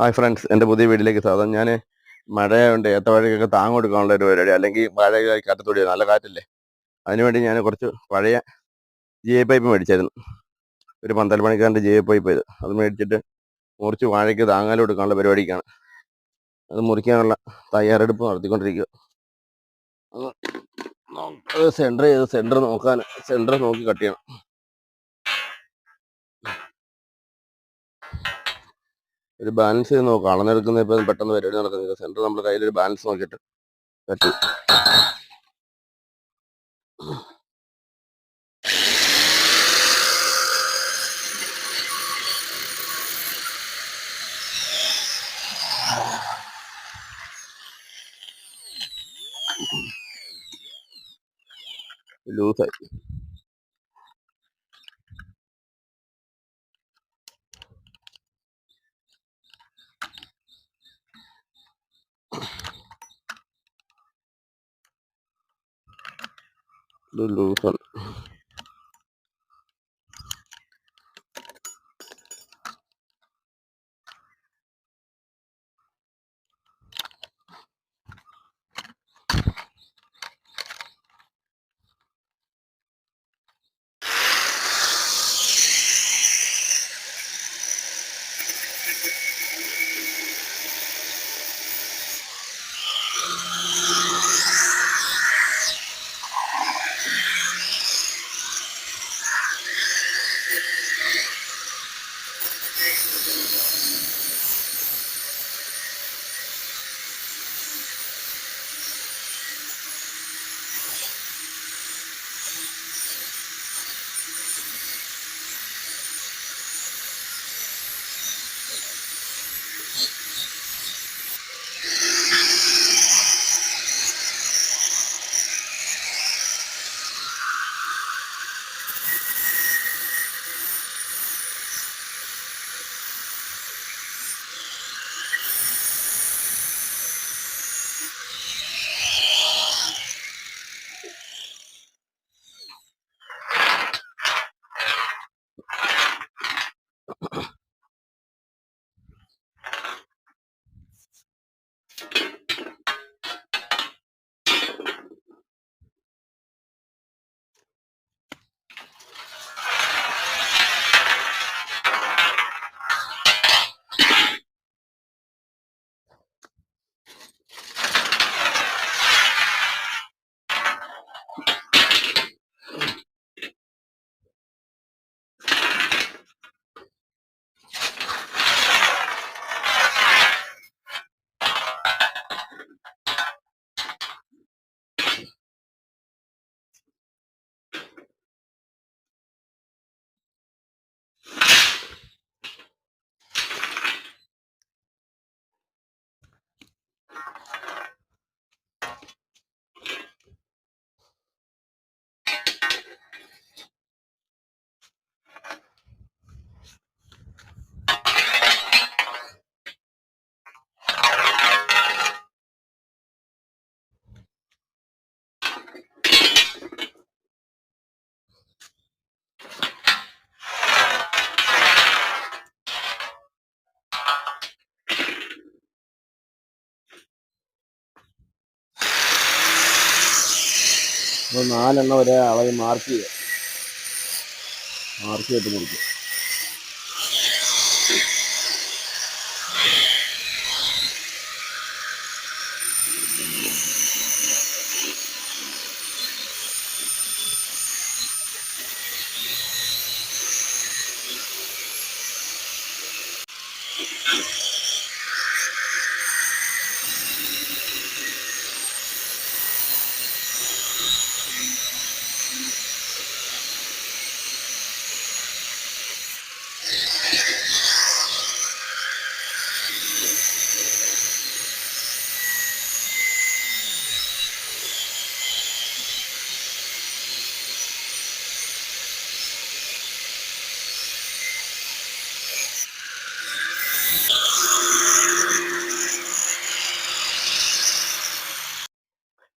Hi friends എന്റെ പുതിയ വീട്ടിലേക്ക് സ്വാഗതം. ഞാൻ മഴയുണ്ട് ഏത്തവാഴയ്ക്കൊക്കെ താങ്ങ് കൊടുക്കാനുള്ള ഒരു പരിപാടി അല്ലെങ്കിൽ മഴയായി കാറ്റത്തോടി നല്ല കാറ്റല്ലേ? അതിനുവേണ്ടി ഞാൻ കുറച്ച് പഴയ ജി എ പൈപ്പ് മേടിച്ചായിരുന്നു. ഒരു പന്തൽ പണിക്കാരന്റെ ജി എ പൈപ്പ് ഇത്. അത് മേടിച്ചിട്ട് മുറിച്ച് വാഴയ്ക്ക് താങ്ങാൽ കൊടുക്കാനുള്ള പരിപാടിക്കാണ്. അത് മുറിക്കാനുള്ള തയ്യാറെടുപ്പ് നടത്തിക്കൊണ്ടിരിക്കുക. അത് സെന്റർ ചെയ്ത് സെന്റർ നോക്കാൻ സെന്റർ നോക്കി കട്ട് ചെയ്യണം. ഒരു ബാലൻസ് ചെയ്ത് നോക്കാം. അളന്നെടുക്കുന്ന ഇപ്പം പെട്ടെന്ന് പരിപാടി നടക്കുന്നില്ല. സെന്റർ നമ്മുടെ കയ്യിൽ ഒരു ബാലൻസ് നോക്കിയിട്ട്. പറ്റും ചെയ്യും. ലൂസായി ഇത് ലൂസാണ് അപ്പോൾ നാലെണ്ണം ഒരേ അളവ് മാർക്ക് ചെയ്യുക. മാർക്ക് ചെയ്തിട്ട് മുറിക്കുക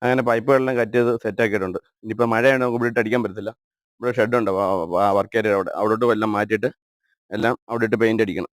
അങ്ങനെ പൈപ്പുകളെല്ലാം കറ്റ് ചെയ്ത് സെറ്റ് ആക്കിയിട്ടുണ്ട് ഇനിയിപ്പോൾ മഴയാണ് നമുക്ക് ഇവിടെ അടിക്കാൻ പറ്റത്തില്ല. ഇവിടെ ഷെഡ് ഉണ്ട് വർക്ക് ഏരിയ അവിടെ. അവിടോട്ട് എല്ലാം മാറ്റിയിട്ട് എല്ലാം അവിടെ ഇട്ട് പെയിന്റ് അടിക്കണം.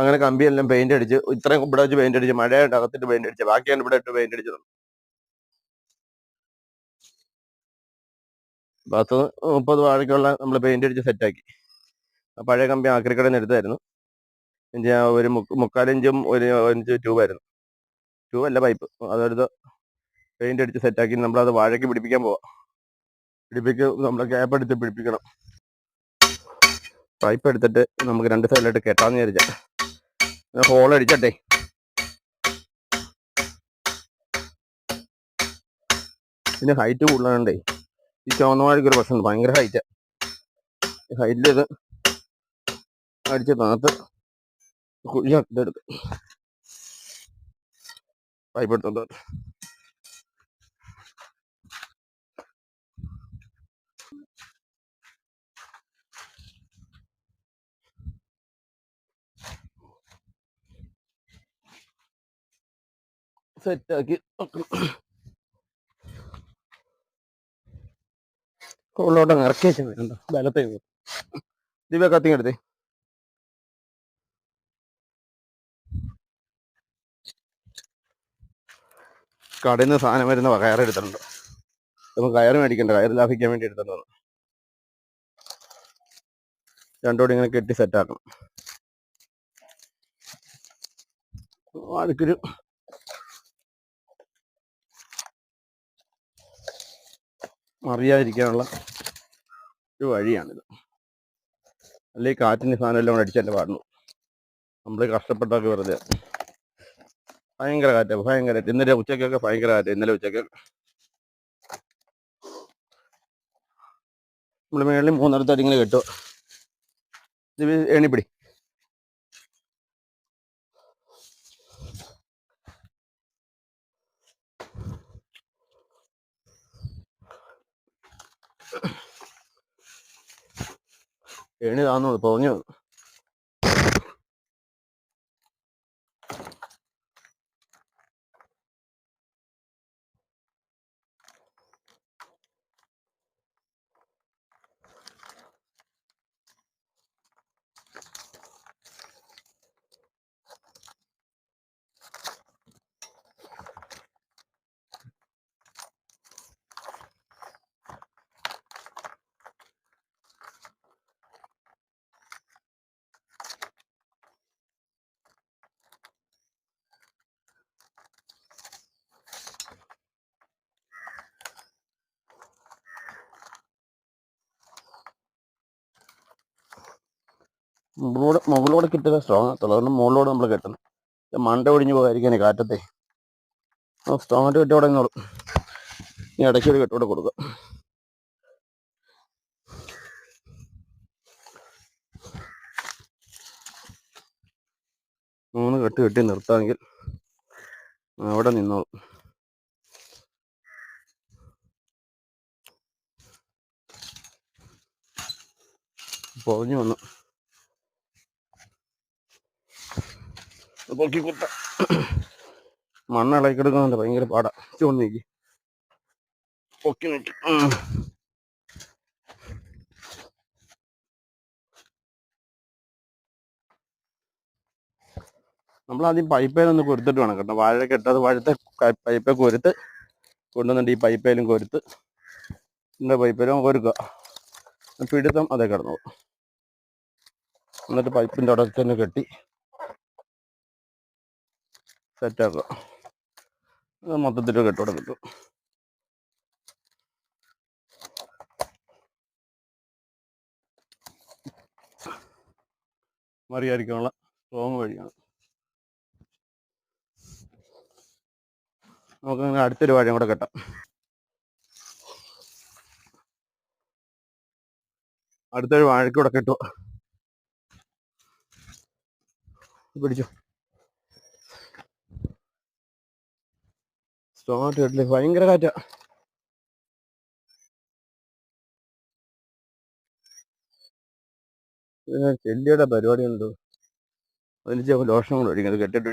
അങ്ങനെ കമ്പിയെല്ലാം പെയിന്റ് അടിച്ച് ഇത്രയും ഇവിടെ വെച്ച് പെയിന്റ് അടിച്ച് മഴയായിട്ട് അകത്തിട്ട് പെയിന്റ് അടിച്ച് ബാക്കിയാണ് ഇവിടെ ഇട്ട് പെയിന്റ് അടിച്ചത് പത്ത് മുപ്പത് വാഴയ്ക്കുള്ള നമ്മൾ പെയിന്റ് അടിച്ച് സെറ്റാക്കി പഴയ കമ്പി ആക്രിക്കടയിൽ നിന്ന് എടുത്തായിരുന്നു. ഒരു മുക്ക് മുക്കാലിഞ്ചും ഒരു ഇഞ്ച് ട്യൂബായിരുന്നു ട്യൂബ് അല്ല പൈപ്പ് അതെടുത്ത് പെയിന്റ് അടിച്ച് സെറ്റാക്കി നമ്മളത് വാഴയ്ക്ക് പിടിപ്പിക്കാൻ പോവാം. പിടിപ്പിക്ക് നമ്മൾ ക്യാപ്പ് എടുത്ത് പിടിപ്പിക്കണം. പൈപ്പ് എടുത്തിട്ട് നമുക്ക് രണ്ട് സൈഡിലായിട്ട് കെട്ടാന്ന് വിചാരിച്ച. ഹോൾ അടിച്ചട്ടെ. പിന്നെ ഹൈറ്റ് കൂടുതലാണ്ടേ ഈ ചുവന്നവാഴയ്ക്ക് ഒരു പ്രശ്നമുണ്ട്. ഭയങ്കര ഹൈറ്റ് ഹൈറ്റിൽ അടിച്ച് താത്ത് കുഴിയാക്കിട്ടെടുത്ത് പൈപ്പ് എടുത്തോണ്ട് സെറ്റാക്കി. ഉള്ളോട്ട് ഇറക്കി വെച്ചാൽ വരുന്നുണ്ടോ ബലത്തെ ദിവ്യ കത്തിങ് എടുത്തേ. കടയിൽ നിന്ന് സാധനം വരുന്ന കയർ എടുത്തിട്ടുണ്ട്. നമുക്ക് കയറ് മേടിക്കണ്ട കയറ് ലാഭിക്കാൻ വേണ്ടി എടുത്തിട്ടുണ്ട്. രണ്ടോടി ഇങ്ങനെ കെട്ടി സെറ്റാക്കണം. അടുക്കൊരു അറിയാതിരിക്കാനുള്ള ഒരു വഴിയാണിത്. അല്ലെങ്കിൽ കാറ്റിന് സാധനം എല്ലാം കൂടെ അടിച്ചെന്റെ പാടുന്നു നമ്മൾ കഷ്ടപ്പെട്ടൊക്കെ വെറുതെ. ഭയങ്കര കാറ്റ് ഭയങ്കര. ഇന്നലെ ഉച്ചക്കൊക്കെ ഭയങ്കര കാറ്റ് ഇന്നലെ ഉച്ചയ്ക്ക്. നമ്മൾ മേളിൽ മൂന്നിടത്തായിട്ട് ഇങ്ങനെ കെട്ടുക. ഇത് എണിപ്പിടി. ഏണി താന്നു പൊങ്ങി മുകളിലൂടെ മുകളിലൂടെ കിട്ടുക സ്ട്രോങ് ആകത്തുള്ളൂ അതുകൊണ്ട് മുകളിലൂടെ നമ്മൾ കെട്ടണം. മണ്ട ഒഴിഞ്ഞു പോകാതിരിക്കാനേ കാറ്റത്തെ. സ്ട്രോങ് ആയിട്ട് കെട്ടി തുടങ്ങിയോളും ഇനി ഇടയ്ക്ക് ഒരു കെട്ടിവിടെ കൊടുക്കുക മൂന്ന് കെട്ട് കെട്ടി നിർത്താമെങ്കിൽ അവിടെ നിന്നോളും. പൊതിഞ്ഞു വന്നു. പൊക്കി കുത്ത. മണ്ണ് ഇളക്കിയെടുക്കുന്നുണ്ട് ഭയങ്കര പാടാ. ചോന്ന് നീക്കി. പൊക്കി നിൽക്കും നമ്മൾ ആദ്യം പൈപ്പേലൊന്ന് കൊരുത്തിട്ട് വേണം കേട്ടോ. വാഴ കെട്ടത് വാഴത്തെ പൈപ്പേ കൊരുത്ത് കൊണ്ടുവന്നിട്ട് ഈ പൈപ്പേലും കൊരുത്ത് ഇതിന്റെ പൈപ്പേലും കൊരുക്കുക പിടുത്തം അതേ കിടന്നു എന്നിട്ട് പൈപ്പിന്റെ അവിടെ തന്നെ കെട്ടി സെറ്റാക്കുക അത് മൊത്തത്തിൽ കെട്ടോടെ കിട്ടും മറിയായിരിക്കാനുള്ള സ്ട്രോങ് വഴിയാണ്. നമുക്ക് അങ്ങനെ അടുത്തൊരു വാഴയും കൂടെ കെട്ടാം. അടുത്തൊരു വാഴക്കൂടെ കെട്ടു പിടിച്ചു. സ്ട്രോങ് കെട്ടില്ല ഭയങ്കര കാറ്റാ. ചെല്ലിയുടെ പരിപാടി ഉണ്ടോ അതിന് ചില ലോഷൻ കൂടെ ഒഴിക്കും അത് കെട്ടിട്ട്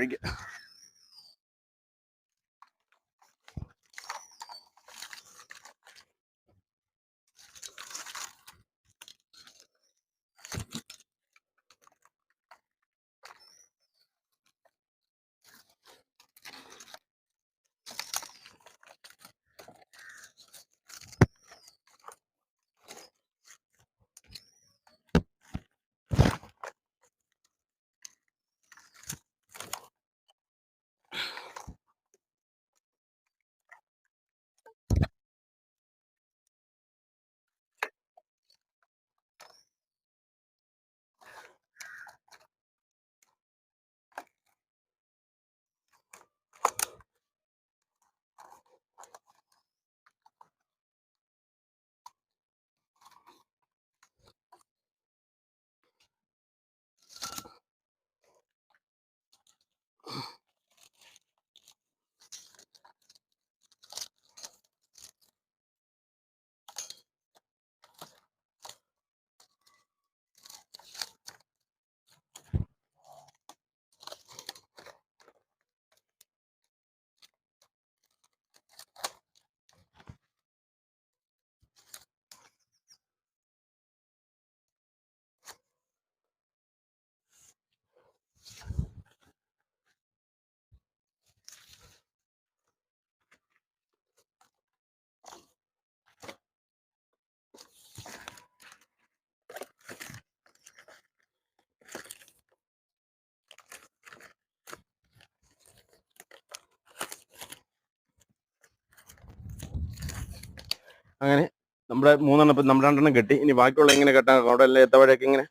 അങ്ങനെ നമ്മുടെ മൂന്നെണ്ണം ഇപ്പം നമ്മുടെ രണ്ടെണ്ണം കെട്ടി. ഇനി ബാക്കിയുള്ള എങ്ങനെ കെട്ടാൻ അവിടെ എല്ലാം എത്തവഴൊക്കെ ഇങ്ങനെ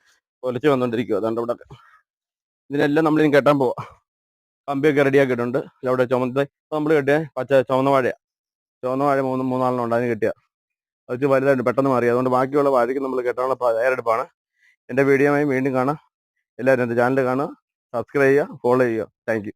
ഒലിച്ച് വന്നുകൊണ്ടിരിക്കുക അതുകൊണ്ട് ഇവിടെ ഇതിനെല്ലാം നമ്മളിനി കെട്ടാൻ പോവാം. കമ്പിയൊക്കെ റെഡിയാക്കിയിട്ടുണ്ട് അവിടെ ചുമന്ന നമ്മൾ കെട്ടിയ പച്ച ചുവന്ന വാഴയാണ് ചുവന്ന വാഴ മൂന്ന് മൂന്നാലെണ്ണം ഉണ്ട്. അതിന് കെട്ടിയ. അത് വലുതായിട്ട് പെട്ടെന്ന് മാറി. അതുകൊണ്ട് ബാക്കിയുള്ള വാഴയ്ക്ക് നമ്മൾ കെട്ടാനുള്ള തയ്യാറെടുപ്പാണ്. എന്റെ വീഡിയോ വീണ്ടും കാണാം. എല്ലാവരും എന്റെ ചാനൽ കാണുക. സബ്സ്ക്രൈബ് ചെയ്യുക. ഫോളോ ചെയ്യുക. താങ്ക്